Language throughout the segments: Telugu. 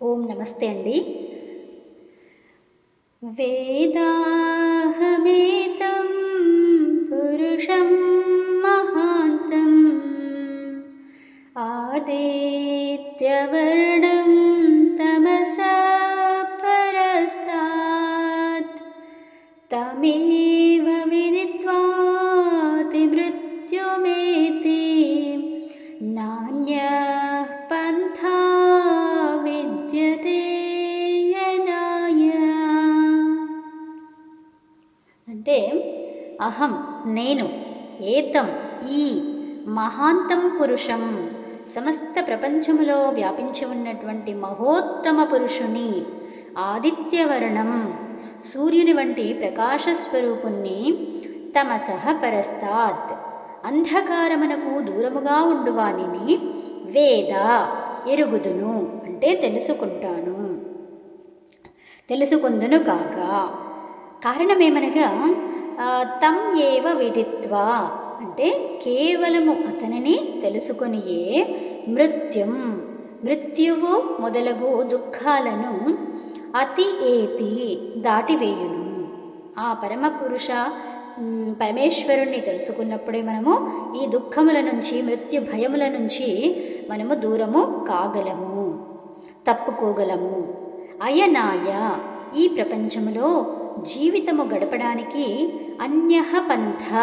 ఓం నమస్తే అండి వేదాహమేతం పురుషం మహాంతం ఆదిత్యవర్ణం తమస పరస్తాత్ తమేవ విదిత్వాతి అంటే అహం నేను ఏతం ఈ మహాంతం పురుషం. సమస్త ప్రపంచములో వ్యాపించి ఉన్నటువంటి మహోత్తమ పురుషుని ఆదిత్యవర్ణం. సూర్యుని వంటి ప్రకాశ స్వరూపుణ్ణి తమసహ పరస్తాత్. అంధకారమునకు దూరముగా ఉండువానిని వేద ఎరుగుదును అంటే తెలుసుకుంటాను. తెలుసుకుందును కాక కారణమేమనగా ఆ, తం ఏవ విదిత్వా అంటే కేవలము అతనిని తెలుసుకొనియే మృత్యుం. మృత్యువు మొదలగు దుఃఖాలను అతి ఏతి దాటివేయును. ఆ పరమ పురుష పరమేశ్వరుణ్ణి తెలుసుకున్నప్పుడే మనము ఈ దుఃఖముల నుంచి మృత్యు భయముల నుంచి మనము దూరము కాగలము తప్పుకోగలము. అయనాయ ఈ ప్రపంచములో జీవితము గడపడానికి అన్యహ పంథ.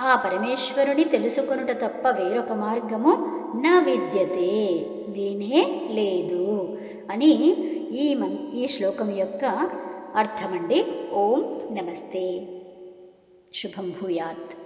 ఆ పరమేశ్వరుని తెలుసుకొనుట తప్ప వేరొక మార్గము నా విద్యతే లేనే లేదు అని ఈ మన్ ఈ శ్లోకం యొక్క అర్థమండి. ఓం నమస్తే. శుభం భూయాత్.